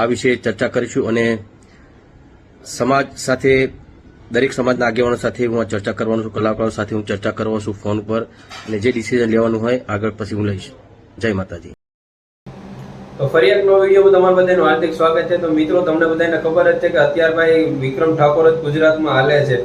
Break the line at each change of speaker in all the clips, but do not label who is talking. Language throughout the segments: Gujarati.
આ વિશે ચર્ચા કરીશું અને સમાજ સાથે, દરેક સમાજના આગેવાનો સાથે હું ચર્ચા કરવાનું છું, કલાકારો સાથે હું ચર્ચા કરવાનો છું ફોન પર અને જે ડિસિઝન લેવાનું હોય આગળ પછી હું લઈશ. જય માતાજી.
તો ફરી એક નવો વિડીયોમાં તમારું બધાનું હાર્દિક સ્વાગત છે. તો મિત્રો, તમને બધાને ખબર જ છે કે અત્યાર ભાઈ વિક્રમ ઠાકોર જ ગુજરાતમાં હાલે છે.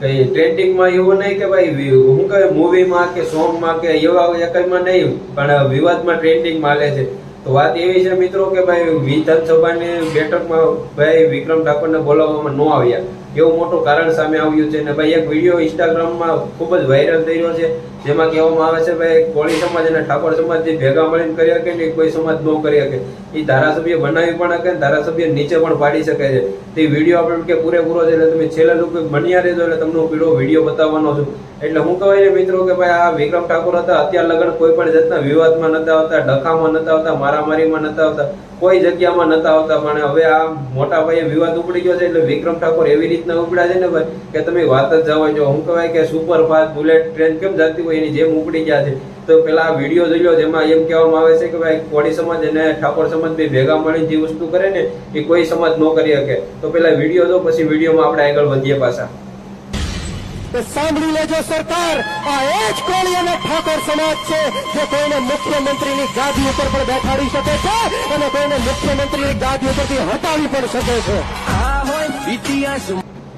કઈ ટ્રેન્ડિંગમાં એવું નહીં કે ભાઈ હું કહે મૂવીમાં કે સોંગમાં કે એવા એકમાં નહીં, પણ વિવાદમાં ટ્રેન્ડિંગમાં હાલે છે. તો વાત એવી છે મિત્રો કે ભાઈ વિધાનસભાની બેઠકમાં ભાઈ વિક્રમ ઠાકોરને બોલાવવામાં ન આવ્યા. એવું મોટું કારણ સામે આવ્યું છે ને ભાઈ એક વીડિયો ઇન્સ્ટાગ્રામમાં ખૂબ જ વાયરલ થઈ રહ્યો છે. જેમાં કહેવામાં આવે છે ભાઈ, કોળી સમાજ અને ઠાકોર સમાજ જે ભેગા મળીને કરી શકે ને કોઈ સમાજ ન કરી શકે. એ ધારાસભ્ય બનાવી પણ શકે ધારાસભ્ય નીચે પણ પાડી શકે છે. તે વીડિયો આપણે કે પૂરેપૂરો છે, એટલે તમે છેલ્લા લોકો બન્યા રહેજો, એટલે તમને પીળો વીડિયો બતાવવાનો છું. એટલે હું કહેવાય મિત્રો કે ભાઈ, આ વિક્રમ ઠાકોર હતા, અત્યાર લગન કોઈ પણ જાતના વિવાદમાં નતા આવતા, ડખામાં નતા આવતા, મારામારીમાં નતા આવતા, કોઈ જગ્યામાં નતા આવતા. પણ હવે આ મોટા ભાઈએ વિવાદ ઉપડી ગયો છે, એટલે વિક્રમ ઠાકોર એવી રીતના ઉપડ્યા છે ને ભાઈ, કે તમે વાત જ જવા જો. હું કહેવાય કે સુપર બુલેટ ટ્રેન કેમ જતી હોય એની જેમ ઉપડી ગયા છે. તો પેલા વીડિયો જોઈ લો જેમાં એમ કહેવામાં આવે છે કે ભાઈ કોળી સમાજ અને ઠાકોર સમાજ બે ભેગા મળીને જે વસ્તુ કરે ને એ કોઈ સમાજ ન કરી શકે. તો પેલા વીડિયો જો પછી વિડીયોમાં આપણે આગળ વધીએ પાછા.
તો સાંભળી લેજો સરકાર આ એ જ કોળી અને ઠાકોર સમાજ છે જે કોઈને મુખ્યમંત્રીની ગાદી ઉપર પણ બેઠાડી શકે છે અને કોઈને મુખ્યમંત્રીની ગાદી ઉપરથી હટાવી પણ શકે છે. આ હોય ઇતિહાસ.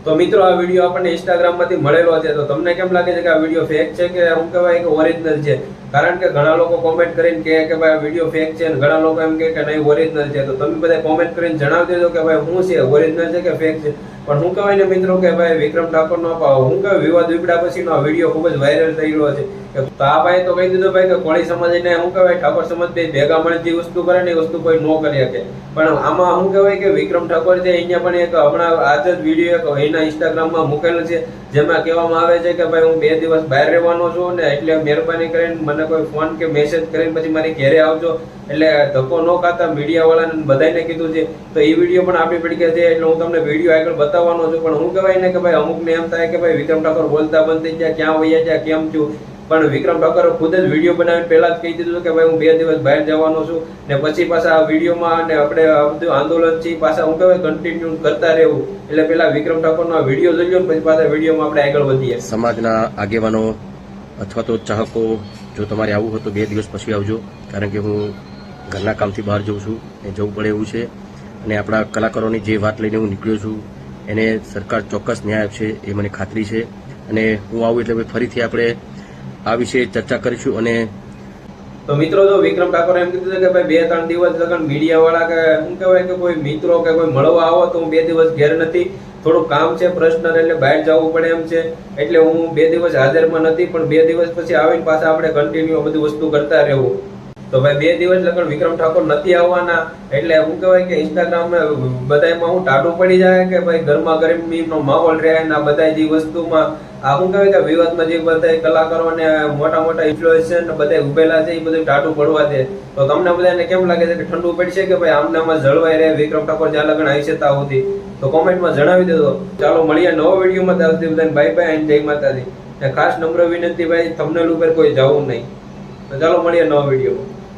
તો મિત્રો, આ વીડિયો આપણને ઇન્સ્ટાગ્રામમાંથી મળેલો છે. તો તમને કેમ લાગે છે કે આ વીડિયો ફેક છે કે શું કહેવાય કે ઓરિજિનલ છે? કારણ કે ઘણા લોકો કોમેન્ટ કરીને કહે કે ભાઈ વીડિયો ફેક છે અને ઘણા લોકો એમ કહે કે નહીં ઓરિજિનલ છે. તો તમે બધા કોમેન્ટ કરીને જણાવી દેજો કે ભાઈ, શું છે? ઓરિજિનલ છે કે ફેક છે? પણ હું કહેવાય ને મિત્રો કે ભાઈ, વિક્રમ ઠાકોર નો હું કહેવાય વિવાદ વિપડા પછીનો વીડિયો ખૂબ જ વાયરલ થઈ રહ્યો છે. કે તો આ ભાઈ તો કહી દીધું ભાઈ કે કોળી સમાજને, હું કહેવાય ઠાકોર સમાજ બે ભેગા મળે જે વસ્તુ કરે ને એ વસ્તુ કોઈ ન કરી શકે. પણ આમાં હું કહેવાય કે વિક્રમ ઠાકોર છે, અહીંયા પણ એક હમણાં આજ જ વીડિયો એક એના ઇન્સ્ટાગ્રામમાં મૂકેલું છે. જેમાં કહેવામાં આવે છે કે ભાઈ હું બે દિવસ બહાર રહેવાનો છું ને એટલે મહેરબાની કરીને મને કોઈ ફોન કે મેસેજ કરીને પછી મારી ઘેરે આવજો. એટલે ધક્કો ન ખાતા મીડિયા વાળાને બધાને કીધું છે. તો એ વીડિયો પણ આપણી પડી છે એટલે હું તમને વીડિયો આગળ બતાવવાનો છું. પણ હું કહેવાય ને કે ભાઈ અમુકને એમ થાય કે ભાઈ વિક્રમ ઠાકોર બોલતા બંધ થઈ ગયા, ક્યાં વૈયા ગયા, કેમ થયું? પણ વિક્રમ ઠાકોરે ખુદ જ વીડિયો બનાવીને પહેલા જ કહી દીધું કે ભાઈ હું બે દિવસ બહાર જવાનો છું ને પછી પાછા આ વિડીયોમાં અને આપણે બધું આંદોલન છે પાછા હું કહેવાય કન્ટિન્યુ કરતા રહેવું. એટલે પહેલાં વિક્રમ ઠાકોરનો વીડિયો જોઈ લો પછી પાછા વિડીયોમાં આપણે આગળ વધીએ.
સમાજના આગેવાનો અથવા તો ચાહકો, જો તમારે આવવું હોય તો બે દિવસ પછી આવજો, કારણ કે હું ઘરના કામથી બહાર જઉં છું એ જવું પડે એવું છે. અને આપણા કલાકારોની જે વાત લઈને હું નીકળ્યો છું, એને સરકાર ચોક્કસ ન્યાય આપશે, એ મને ખાતરી છે. અને હું આવું એટલે ફરીથી આપણે આ વિશે ચર્ચા કરીશું અને
તો મિત્રો, જો વિક્રમ ઠાકોર એમ કીધું કે ભાઈ બે ત્રણ દિવસ લગન મીડિયા વાળા કે શું કહેવાય કે કોઈ મિત્રો કે કોઈ મળવા આવો તો હું બે દિવસ ઘેર નથી. થોડું કામ છે પર્સનલ એટલે બહાર જવું પડે એમ છે. એટલે હું બે દિવસ હાજરમાં નથી, પણ બે દિવસ પછી આવીને પાછા આપણે કન્ટિન્યુ બધી વસ્તુ કરતા રહેવું. તો ભાઈ બે દિવસ લગન વિક્રમ ઠાકોર નથી આવવાના, એટલે હું કહેવાય કે ઇન્સ્ટાગ્રામમાં બધામાં હું ટાટું પડી જાય કે ભાઈ ઘરમાં ગરમીનો માહોલ રહે ને બધા જે વસ્તુમાં, આ શું કહેવાય કે વિવાદમાં જે બધા કલાકારો ને મોટા મોટા ઇન્ફ્લુએન્સર બધા ઉભેલા છે, એ બધું ટાટું પડવા દે. તો તમને બધાને કેમ લાગે છે કે ઠંડુ પડશે કે ભાઈ આમને આમાં જળવાઈ રહે, વિક્રમ ઠાકોર જ્યાં લગન આવી છે ત્યાં સુધી? તો કોમેન્ટમાં જણાવી દેજો. ચાલો મળીએ નવો વિડીયોમાં. ત્યાં સુધી બધાને બાય બાય અને જય માતાજી. ખાસ નમ્ર વિનંતી ભાઈ થંબનેલ ઉપર કોઈ જવું નહીં. ચાલો મળીએ નવા વિડીયોમાં.